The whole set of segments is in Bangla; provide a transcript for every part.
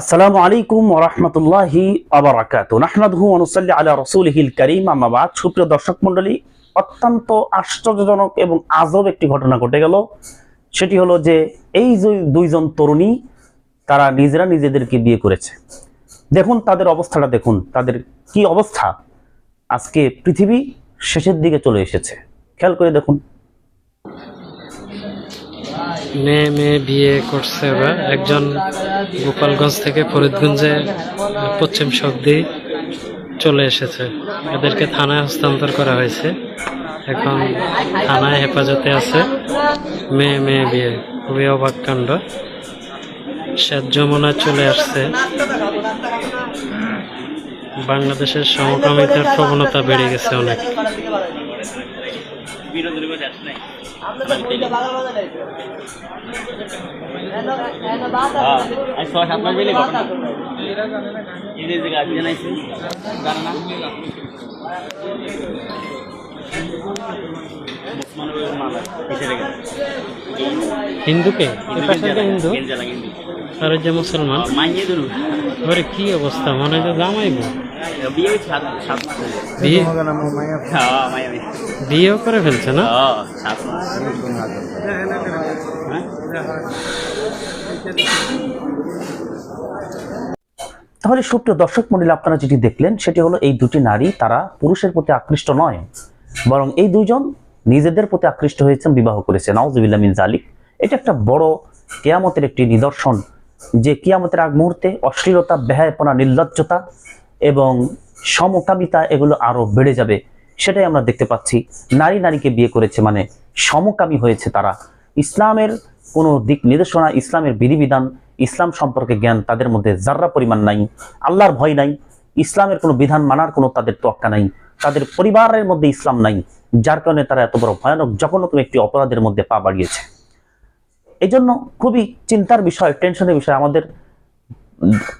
আসসালামু আলাইকুম ওরহমতুল্লাহি আবরাকাত নাহমাদহু অনুসাল্লি আলা রসুলহিল করিম। আমাবাদ সুপ্রিয় দর্শক মণ্ডলী, অত্যন্ত আশ্চর্যজনক এবং আজব একটি ঘটনা ঘটে গেল। সেটি হলো যে এই দুইজন তরুণী, তারা নিজেরা নিজেদেরকে বিয়ে করেছে। দেখুন তাদের অবস্থাটা দেখুন। তাদের কি অবস্থা? আজকে পৃথিবী শেষের দিকে চলে এসেছে। খেয়াল করে দেখুন। মেয়ে মেয়ে বিয়ে করছে ওরা একজন গোপালগঞ্জ থেকে ফরিদগঞ্জে পশ্চিম শব্দি চলে এসেছে। এদেরকে থানায় হস্তান্তর করা হয়েছে। এখন থানায় হেফাজতে আছে মেয়ে মেয়ে বিয়ে। খুবই অবাক কাণ্ড। শেষ যমুনায় চলে আসছে। বাংলাদেশের সমকামিতার প্রবণতা বেড়ে গেছে অনেক। ছয় সাত মাস বেলে ঘটনা দিকে আজকে জানাইছি জানা না মালা হিন্দুকে? হিন্দু? আর যে মুসলমান? ওরে কি অবস্থা? মনে হয় যে জামাইব। হয়ে হ্যাঁ। বিয়েও করে ফেলছে না? হ্যাঁ? তাহলে সুপ্রিয় দর্শক মন্ডলী আপনারা যেটি দেখলেন সেটি হলো এই দুটি নারী তারা পুরুষের প্রতি আকৃষ্ট নয় বরং এই দুইজন নিজেদের প্রতি আকৃষ্ট হয়েছেন বিবাহ করেছে নওয়াজুবিল্লাহ মিন জালিক এটা একটা বড় কেয়ামতের একটি নিদর্শন। যে কিয়ামতের আগ মুহূর্তে অশ্লীলতা ব্যয়াপনা নির্লজ্জতা এবং সমকামিতা এগুলো আরও বেড়ে যাবে, সেটাই আমরা দেখতে পাচ্ছি। নারী নারীকে বিয়ে করেছে মানে সমকামী হয়েছে তারা। ইসলামের কোনো দিক নির্দেশনা, ইসলামের বিধিবিধান, ইসলাম সম্পর্কে জ্ঞান তাদের মধ্যে যার্রা পরিমাণ নাই, আল্লাহর ভয় নাই, ইসলামের কোনো বিধান মানার কোনো তাদের তোয়াক্কা নাই, তাদের পরিবারের মধ্যে ইসলাম নাই, যার কারণে তারা এত বড় ভয়ানক, জঘন্যতম একটি অপরাধের মধ্যে পা বাড়িয়েছে। এই জন্য খুবই চিন্তার বিষয়, টেনশনের বিষয় আমাদের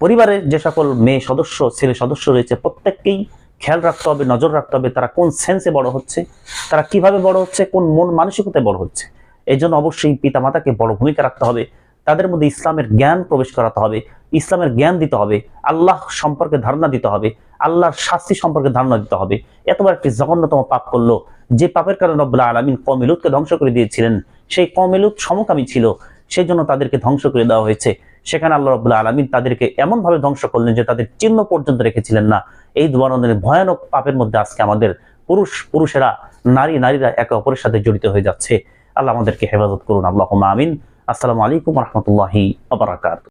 পরিবারের যে সকল মেয়ে সদস্য, ছেলে সদস্য রয়েছে, প্রত্যেককেই খেয়াল রাখতে হবে, নজর রাখতে হবে তারা কোন সেন্সে বড় হচ্ছে, তারা কীভাবে বড় হচ্ছে, কোন মন মানসিকতায় বড় হচ্ছে। এই জন্য অবশ্যই পিতামাতাকে বড় ভূমিকা রাখতে হবে, তাদের মধ্যে ইসলামের জ্ঞান প্রবেশ করাতে হবে, ইসলামের জ্ঞান দিতে হবে, আল্লাহ সম্পর্কে ধারণা দিতে হবে, আল্লাহর শাস্তি সম্পর্কে ধারণা দিতে হবে। এতবার একটি জঘন্যতম পাপ করল, যে পাপের কারণে রব্বুল্লাহ আলমিন কমিলুদকে ধ্বংস করে দিয়েছিলেন। সেই কমিলুদ সমকামী ছিল, সেই জন্য তাদেরকে ধ্বংস করে দেওয়া হয়েছে। সেখানে আল্লাহ রবুল্লাহ আলমিন তাদেরকে এমনভাবে ধ্বংস করলেন যে তাদের চিহ্ন পর্যন্ত রেখেছিলেন না। এই ধরনের ভয়ানক পাপের মধ্যে আজকে আমাদের পুরুষ, পুরুষেরা, নারী, নারীরা একে অপরের সাথে জড়িত হয়ে যাচ্ছে। আল্লাহ আমাদেরকে হেফাজত করুন। আল্লাহ আমিন। আসসালামু আলাইকুম রহমতুল্লাহি আবরাকাত